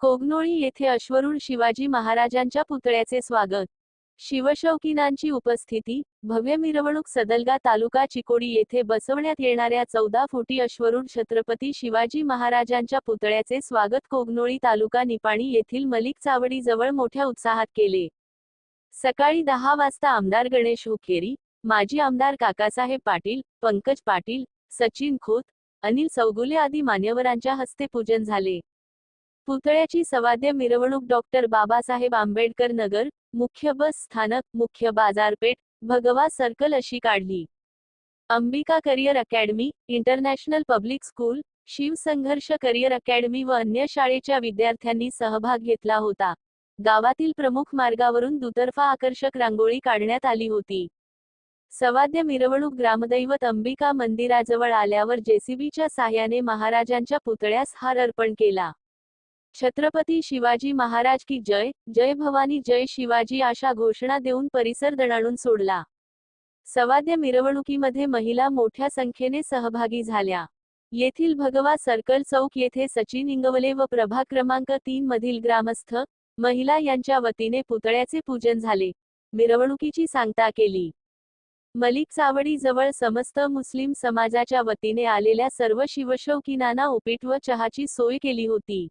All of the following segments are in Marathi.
कोगनोळी येथे अश्वरूढ शिवाजी महाराजांच्या पुतळ्याचे स्वागत. शिवशौकीनांची उपस्थिती भव्य मिरवणूक सदलगा तालुका चिकोडी येथे बसवण्यात येणाऱ्या चौदा फुटी अश्वरूढ छत्रपती शिवाजी महाराजांच्या पुतळ्याचे स्वागत कोगनोळी तालुका निपाणी येथील मलिक चावडी जवळ मोठ्या उत्साहात केले. सकाळी दहा वाजता आमदार गणेश हुखेरी माजी आमदार काकासाहेब पाटील पंकज पाटील सचिन खोत अनिल चौगुले आदी मान्यवरांच्या हस्ते पूजन झाले. पुतळ्याची सवाद्य मिरवणूक डॉक्टर बाबासाहेब आंबेडकर नगर मुख्य बस स्थानक मुख्य बाजारपेठ भगवा सर्कल अशी काढली. Ambika career academy international public school Shivsangharsh career academy व अन्य शाळेच्या विद्यार्थ्यांनी सहभाग घेतला होता. गावातील प्रमुख मार्गावरून दुतर्फा आकर्षक रांगोळी काढण्यात आली होती. सवाद्य मिरवणूक ग्रामदैवत अंबिका मंदिराजवळ आल्यावर जेसीबीच्या साह्याने महाराजांच्या पुतळ्यास हार अर्पण केला. छत्रपती शिवाजी महाराज की जय जय भवानी जय शिवाजी अशा घोषणा देऊन परिसर दणाणून सोडला. सवाद्य मिरवणुकीमध्ये महिला मोठ्या संख्येने सहभागी झाल्या. येथील भगवा सर्कल चौक येथे सचिन इंगवले व प्रभाग क्रमांक तीन मधील ग्रामस्थ महिला यांच्या वतीने पुतळ्याचे पूजन झाले. मिरवणुकीची सांगता केली. मलिक चावडी जवळ समस्त मुस्लिम समाजाच्या वतीने आलेल्या सर्व शिवशौकीनांना उपीट व चहाची सोय केली होती.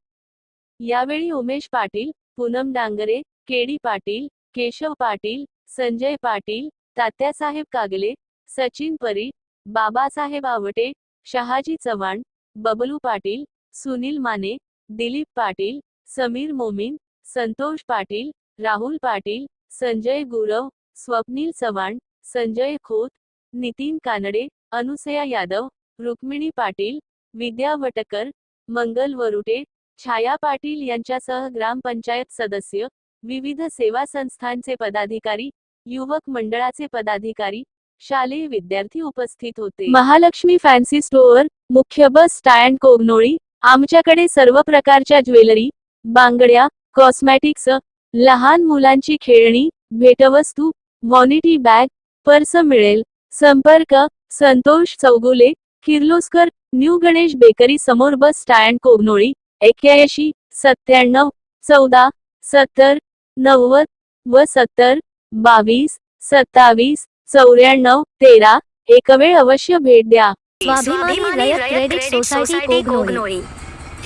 यावेळी उमेश पाटील पूनम डांगरे केडी पाटील केशव पाटील संजय पाटील तात्यासाहेब कागले सचिन परी बाबासाहेब आवटे शहाजी चव्हाण बबलू पाटील सुनील माने दिलीप पाटील समीर मोमीन संतोष पाटील राहुल पाटील संजय गुरव स्वप्नील चव्हाण संजय खोत नितीन कानडे अनुसया यादव रुक्मिणी पाटील विद्या वटकर मंगल वरुटे छाया पाटील यांच्यासह ग्रामपंचायत सदस्य विविध सेवा संस्थांचे पदाधिकारी युवक मंडळाचे पदाधिकारी शालेय विद्यार्थी उपस्थित होते. महालक्ष्मी फॅन्सी स्टोअर मुख्य बस स्टँड कोगनोळी आमच्याकडे सर्व प्रकारच्या ज्वेलरी बांगड्या कॉस्मॅटिक्स लहान मुलांची खेळणी भेटवस्तू व्हॉनिटी बॅग पर्स मिळेल. संपर्क संतोष चौगुले किर्लोस्कर न्यू गणेश बेकरी समोर बस स्टँड कोगनोळी एक्याऐंशी सत्त्याण्णव चौदा सत्तर नव्वद व सत्तर बावीस सत्तावीस चौऱ्याण्णव तेरा एक वेळ अवश्य भेट द्या. स्वाभिमानी रयत क्रेडिट सोसायटी कोगनोळी